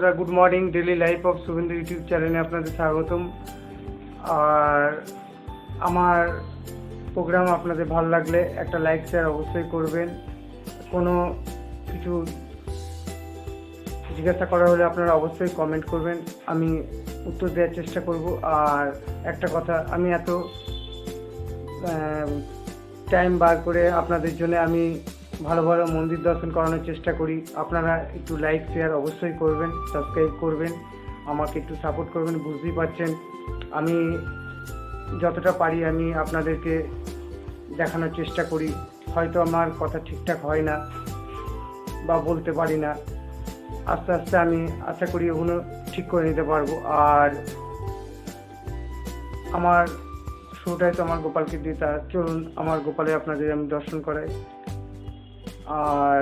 বন্ধুরা good morning daily life of Shuvendu YouTube চ্যানেলে আপনাদের স্বাগতম। আর আমার প্রোগ্রাম আপনাদের ভালো লাগলে একটা লাইক শেয়ার অবশ্যই করবেন। কোনো কিছু জিজ্ঞাসা করা হলে আপনারা অবশ্যই কমেন্ট করবেন। আমি উত্তর দেওয়ার চেষ্টা করব। আর একটা কথা, আমি এত টাইম বার করে আপনাদের জন্য আমি ভালো ভালো মন্দির দর্শন করানোর চেষ্টা করি। আপনারা একটু লাইক শেয়ার অবশ্যই করবেন সাবস্ক্রাইব করবেন, আমাকে একটু সাপোর্ট করবেন, বুঝতেই পারছেন। আমি যতটা পারি আমি আপনাদেরকে দেখানোর চেষ্টা করি। হয়তো আমার কথা ঠিকঠাক হয় না বা বলতে পারি না। আস্তে আস্তে আমি আশা করি ওগুলো ঠিক করে নিতে পারব। আর আমার শুরুটাই তো আমার গোপালকে দিয়ে তা চলুন আমার গোপালে আপনাদের আমি দর্শন করাই। আর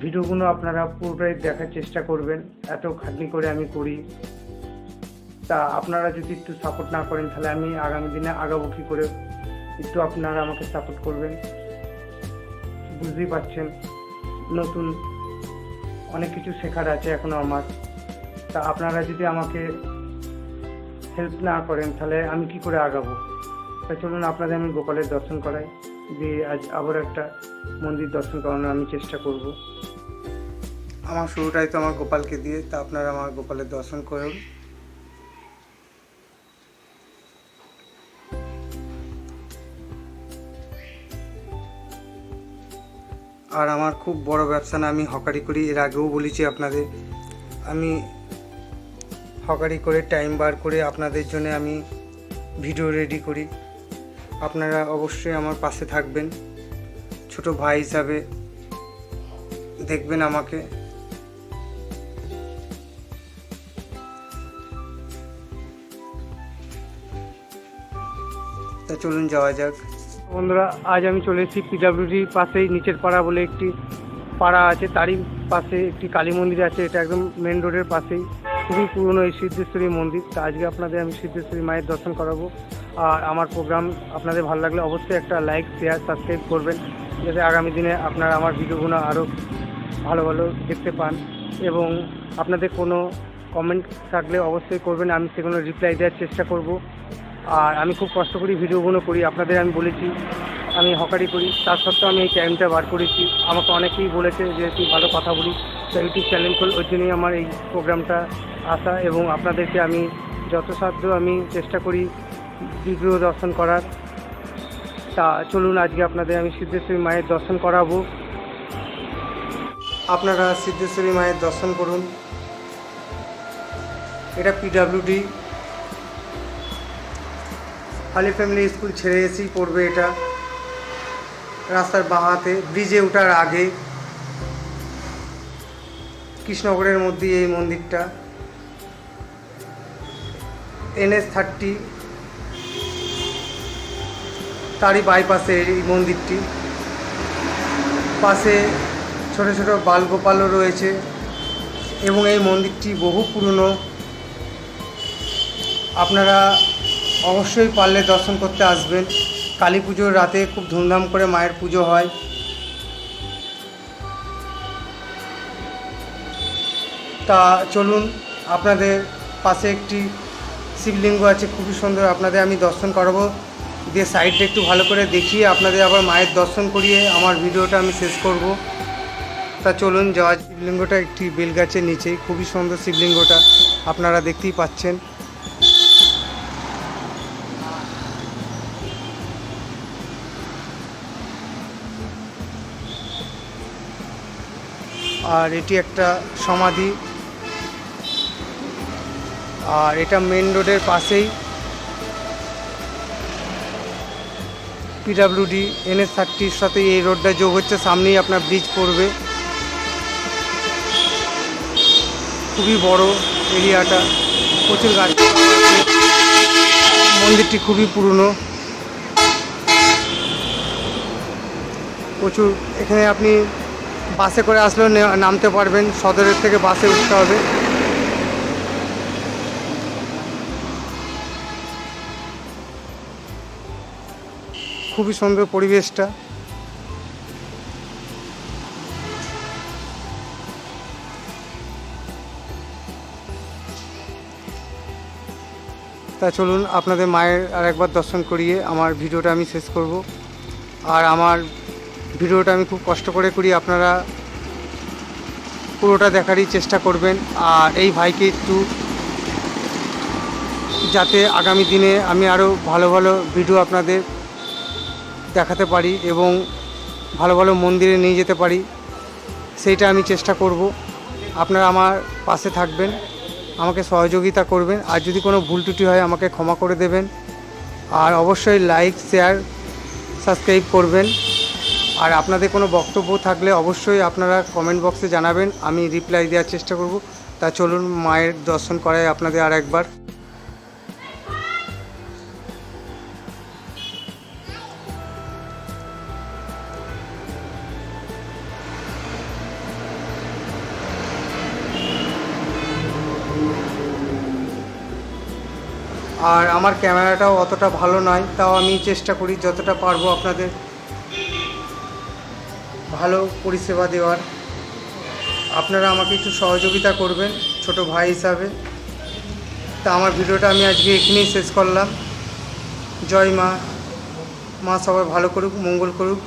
ভিডিওগুলো আপনারা পুরোটাই দেখার চেষ্টা করবেন। এত খাটনি করে আমি করি। তা আপনারা যদি একটু সাপোর্ট না করেন, তাহলে আমি আগামী দিনে আগাবো কী করে? একটু আপনারা আমাকে সাপোর্ট করবেন। বুঝতেই পারছেন, নতুন অনেক কিছু শেখার আছে এখনও আমার। তা আপনারা যদি আমাকে হেল্প না করেন, তাহলে আমি কি করে আগাবো? তা চলুন, আপনাদের আমি গোপালের দর্শন করাই। দিয়ে আজ আবার একটা মন্দির দর্শন করানোর আমি চেষ্টা করব। আমার শুরুটাই তো আমার গোপালকে দিয়ে, তা আপনারা আমার গোপালের দর্শন করুন। আর আমার খুব বড় ব্যবসা না, আমি হকারি করি, এর আগেও বলেছি আপনাদের। আমি হকারি করে, টাইম বার করে আপনাদের জন্য আমি ভিডিও রেডি করি। আপনারা অবশ্যই আমার পাশে থাকবেন। ছোট ভাই হিসাবে দেখবেন আমাকে। তা চলুন যাওয়া যাক। বন্ধুরা, আজ আমি চলে এসেছি পিডাব্লিউডির পাশেই, নিচের পাড়া বলে একটি পাড়া আছে। তারই পাশে একটি কালী মন্দির আছে। এটা একদম মেন রোডের পাশেই। খুবই পুরনো এই সিদ্ধেশ্বরী মন্দির। তা আজকে আপনাদের আমি সিদ্ধেশ্বরী মায়ের দর্শন করাবো। আর আমার প্রোগ্রাম আপনাদের ভালো লাগলে অবশ্যই একটা লাইক শেয়ার সাবস্ক্রাইব করবেন, যাতে আগামী দিনে আপনারা আমার ভিডিওগুলো আরও ভালো ভালো দেখতে পান এবং আপনাদের কোনো কমেন্ট থাকলে অবশ্যই করবেন, আমি সেগুলো রিপ্লাই দেওয়ার চেষ্টা করব। আর আমি খুব কষ্ট করি ভিডিওগুলো করি, আপনাদের আমি বলেছি, আমি হকারি করি, তার সত্ত্বেও আমি এই টাইমটা বার করেছি। আমাকে অনেকেই বলেছে যে, তুই ভালো কথা বলিস, তো ইউটিউব চ্যানেল ওই জন্যই আমার এই প্রোগ্রামটা আসা এবং আপনাদেরকে আমি যথাসাধ্য আমি চেষ্টা করি ভিডিও দর্শন করার। তা চলুন, আজকে আপনাদের আমি সিদ্ধেশ্বরী মায়ের দর্শন করাবো। আপনারা সিদ্ধেশ্বরী মায়ের দর্শন করুন। এটা পিডাব্লিউডি হালি ফ্যামিলি স্কুল ছেড়ে এসেই পড়বে এটা। রাস্তার বাঁহাতে, ব্রিজে ওঠার আগে। কৃষ্ণনগরের মধ্যে এই মন্দিরটা। এনএস থার্টি তারই বাইপাসে এই মন্দিরটি। পাশে ছোট ছোট বালগোপালও রয়েছে এবং এই মন্দিরটি বহু পুরনো। আপনারা অবশ্যই পারলে দর্শন করতে আসবেন। কালী পুজোর রাতে খুব ধুমধাম করে মায়ের পুজো হয়। তা চলুন, আপনাদের পাশে একটি শিবলিঙ্গ আছে, খুবই সুন্দর, আপনাদের আমি দর্শন করাবো। দিয়ে সাইডটা একটু ভালো করে দেখিয়ে আপনাদের আবার মায়ের দর্শন করিয়ে আমার ভিডিওটা আমি শেষ করব। তা চলুন, যাওয়া শিবলিঙ্গটা একটি বেলগাছের নিচেই খুবই সুন্দর শিবলিঙ্গটা আপনারা দেখতেই পাচ্ছেন। আর এটি একটা সমাধি। আর এটা মেন রোডের পাশেই পিডাব্লিউডি এনএস থার্টির সাথে এই রোডটা যোগ হচ্ছে, সামনেই আপনার ব্রিজ পড়বে। খুবই বড় এরিয়াটা। প্রচুর গাছ। মন্দিরটি খুবই পুরনো। প্রচুর, এখানে আপনি বাসে করে আসলেও নামতে পারবেন। সদরের থেকে বাসে উঠতে হবে। খুবই সুন্দর পরিবেশটা। তা চলুন আপনাদের মায়ের আর একবার দর্শন করিয়ে আমার ভিডিওটা আমি শেষ করব। আর আমার ভিডিওটা আমি খুব কষ্ট করে করি, আপনারা পুরোটা দেখারই চেষ্টা করবেন। আর এই ভাইকে একটু যাতে আগামী দিনে আমি আরও ভালো ভালো ভিডিও আপনাদের দেখাতে পারি এবং ভালো ভালো মন্দিরে নিয়ে যেতে পারি, সেইটা আমি চেষ্টা করব। আপনারা আমার পাশে থাকবেন, আমাকে সহযোগিতা করবেন, আর যদি কোনো ভুল ত্রুটি হয় আমাকে ক্ষমা করে দেবেন। আর অবশ্যই লাইক, শেয়ার, সাবস্ক্রাইব করবেন। আর আপনাদের কোনো বক্তব্য থাকলে অবশ্যই আপনারা কমেন্ট বক্সে জানাবেন, আমি রিপ্লাই দেওয়ার চেষ্টা করব। তা চলুন মায়ের দর্শন করাই আপনাদের আর একবার আর আমার ক্যামেরাটাও অতটা ভালো নয়, তাও আমি চেষ্টা করি যতটা পারব আপনাদের ভালো পরিষেবা দেওয়ার। আপনারা আমাকে একটু সহযোগিতা করবেন ছোট ভাই হিসাবে। তা আমার ভিডিওটা আমি আজকে এখানেই শেষ করলাম। জয় মা মা সবাই ভালো করুক, মঙ্গল করুক।